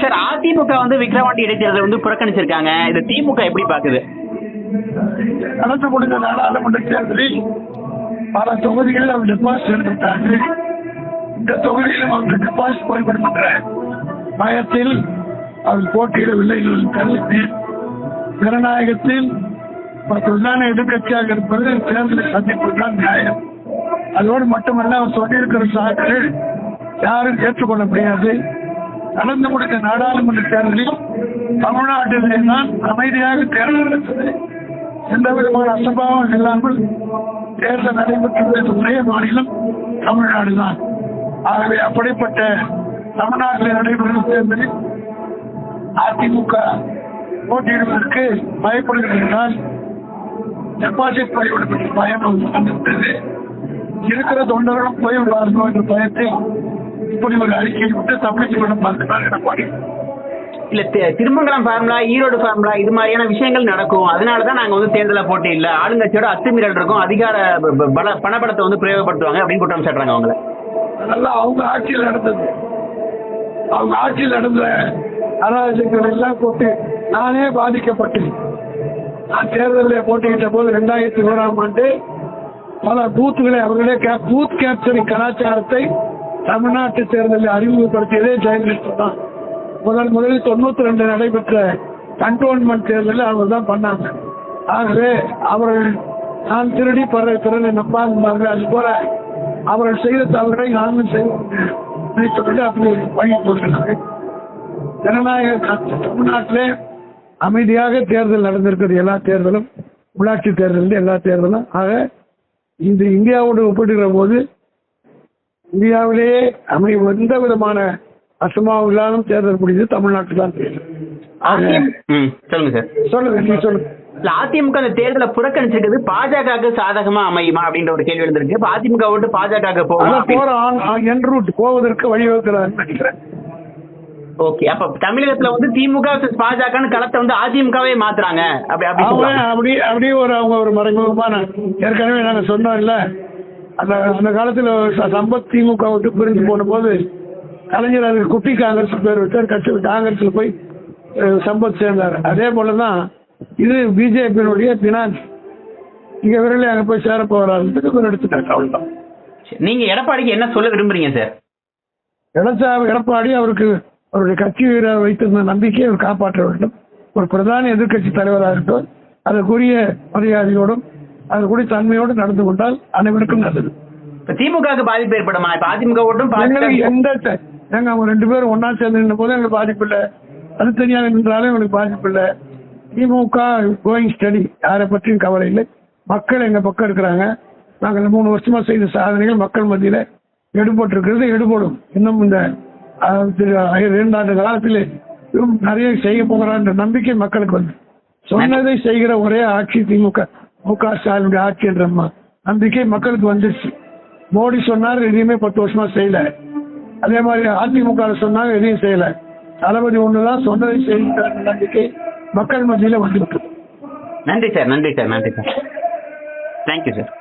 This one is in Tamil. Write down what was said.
சார் அதிமுக வந்து விக்ரவாண்டி இடைத்தேர்தல் வந்து புறக்கணிச்சிருக்காங்க. இது திமுக எப்படி பாக்குது நடந்து முடிந்த நாடாளுமன்ற தேர்தலில் பல தொகுதிகளில் அவர் டெபாசிட் எடுத்துட்டாங்க இந்த தொகுதியிலும் அவருக்கு டெபாசிட் போய்படுகின்ற என்ற பயத்தில் அவர் போட்டியிடவில்லை என்று ஜனநாயகத்தில் ஒரு பிரதான எதிர்கட்சியாக இருப்பது தேர்தலை சந்திப்பது தான் நியாயம். அதோடு மட்டுமல்ல அவர் சொல்லியிருக்கிற சாக்குகள் யாரும் ஏற்றுக்கொள்ள முடியாது. நடந்து முடிந்த நாடாளுமன்ற தேர்தலில் தமிழ்நாட்டிலே தான் அமைதியாக தேர்தல் நடந்தது எந்த விதமான அசம்பாவம் இல்லாமல் தேர்தல் நடைபெற்றது ஒரே மாநிலம் தமிழ்நாடு தான் ஆகவே அப்படிப்பட்ட தமிழ்நாட்டில் நடைபெறும் தேர்தலில் அதிமுக போட்டியிடுவதற்கு பயப்படுகிறால் டெபாசிட் போய்விடும் பயம் வந்துவிட்டது இருக்கிற தொண்டர்களும் போய்விடுவார்களோ என்ற பயத்தை இப்படி ஒரு அறிக்கையை விட்டு கொள்ள பார்க்கிறார் எடப்பாடி இல்ல திருமங்கலம் ஃபார்முலா ஈரோடு ஃபார்முலா இது மாதிரியான விஷயங்கள் நடக்கும். அதனாலதான் நாங்க வந்து தேர்தலை போட்டி இல்ல. ஆளுங்கட்சியோட அத்துமீறல் இருக்கும். அதிகார பல பணபலத்தை வந்து பிரயோகப்படுத்துவாங்க அப்படின்னு குற்றம் சாட்டுறாங்க அவங்கள. அதெல்லாம் அவங்க ஆட்சியில் நடந்தது. அவங்க ஆட்சியில் நடந்த அராஜகங்கள் எல்லாம் போட்டு நானே பாதிக்கப்பட்டேன். நான் தேர்தலில் போட்டியிட்ட போது ரெண்டாயிரத்தி ஓராம் ஆண்டு பல பூத்துகளை அவர்களே கே- பூத் கேப்சரிங் கலாச்சாரத்தை தமிழ்நாட்டு தேர்தலில் அறிமுகப்படுத்தியதே ஜெயலலிதா தான். முதல் முதலில் தொண்ணூத்தி ரெண்டு நடைபெற்ற கண்டோன்மெண்ட் தேர்தலில் அவங்க தான் பண்ணாங்க. ஆகவே அவர்கள் நான் திருடி பிற திறனை நம்பாங்க அது போல அவர்கள் செய்த தவறை நானும் செய்வோம் நினைத்துக்கொண்டு அப்படி வழி போடுகிறார்கள் ஜனநாயக தமிழ்நாட்டிலே அமைதியாக தேர்தல் நடந்திருக்கிறது. எல்லா தேர்தலும் உள்ளாட்சி தேர்தல் எல்லா தேர்தலும். ஆக இந்த இந்தியாவோடு ஒப்பிடுகிற போது இந்தியாவிலேயே அமை எந்த விதமான அசம்பாவம் இல்லாமல் தேர்தல் முடிஞ்சது தமிழ்நாட்டில் தான் சொல்லுங்க சார். சொல்லுங்க நீ சொல்லுங்க இல்ல அதிமுக அந்த தேர்தலை புறக்கணிச்சிருக்கிறது பாஜகவுக்கு சாதகமா அமையுமா அப்படின்ற ஒரு கேள்வி எழுந்திருக்கு. அதிமுக ஓட்டு பாஜக போகும்? என் ரூட் போவதற்கு வழிவகுக்கிறான்னு நினைக்கிறேன். ஓகே அப்ப தமிழகத்துல வந்து திமுக பாஜகன்னு களத்தை வந்து அதிமுகவே மாத்துறாங்க. அப்படி அப்படி. அப்படி அப்படியே ஒரு அவங்க ஒரு மறைமுகமான ஏற்கனவே நாங்க சொன்னோம் இல்ல அந்த அந்த காலத்துல சம்பத் திமுக விட்டு பிரிஞ்சு போன போது கலைஞர் அதுக்கு குட்டி காங்கிரஸ் பேர் விட்டார் கட்சி காங்கிரஸ்ல போய் சம்பத் சேர்ந்தார். அதே போலதான் இது பிஜேபியினுடைய பினான்ஸ். இங்க விரலே அங்க போய் சேர போகிறாரு பேர் எடுத்துட்டாங்க அவ்வளவுதான். நீங்க எடப்பாடிக்கு என்ன சொல்ல விரும்புறீங்க சார்? எடச்சா எடப்பாடி அவருக்கு அவருடைய கட்சி வீரர் வைத்திருந்த நம்பிக்கையை அவர் காப்பாற்ற வேண்டும். ஒரு பிரதான எதிர்க்கட்சி தலைவராக இருக்கட்டும் அதற்குரிய மரியாதையோடும் அதற்குரிய தன்மையோடு நடந்து கொண்டால் அனைவருக்கும் நல்லது. திமுகவுக்கு பாதிப்பு ஏற்படுமா? இப்ப அதிமுக பாஜக எந்த நாங்க அவங்க ரெண்டு பேரும் ஒன்னா சேர்ந்து நின்ற போது எங்களுக்கு பாதிப்பு இல்லை. தனித்தனியாக நின்றாலும் எங்களுக்கு பாதிப்பு இல்லை. திமுக கோயிங் ஸ்டடி யாரை பற்றியும் கவலை இல்லை. மக்கள் எங்க பக்கம் இருக்கிறாங்க. நாங்கள் மூணு வருஷமா செய்த சாதனைகள் மக்கள் மத்தியில எடுபட்டிருக்கிறது எடுபடும். இன்னும் இந்த இரண்டாண்டு காலத்தில் நிறைய செய்ய போகிறான்ற நம்பிக்கை மக்களுக்கு வந்து. சொன்னதை செய்கிற ஒரே ஆட்சி திமுக. மு க ஸ்டாலினுடைய ஆட்சி என்ற நம்பிக்கை மக்களுக்கு வந்துச்சு. மோடி சொன்னார் எதையுமே பத்து வருஷமா செய்யல. அதே மாதிரி அதிமுக சொன்னாங்க எதையும் செய்யல. தளபதி ஒண்ணுதான் சொன்னதை செய்கிற நம்பிக்கை மக்கள் மத்தியில வந்துவிட்டது நன்றி சார் நன்றி சார் நன்றி சார். Thank you sir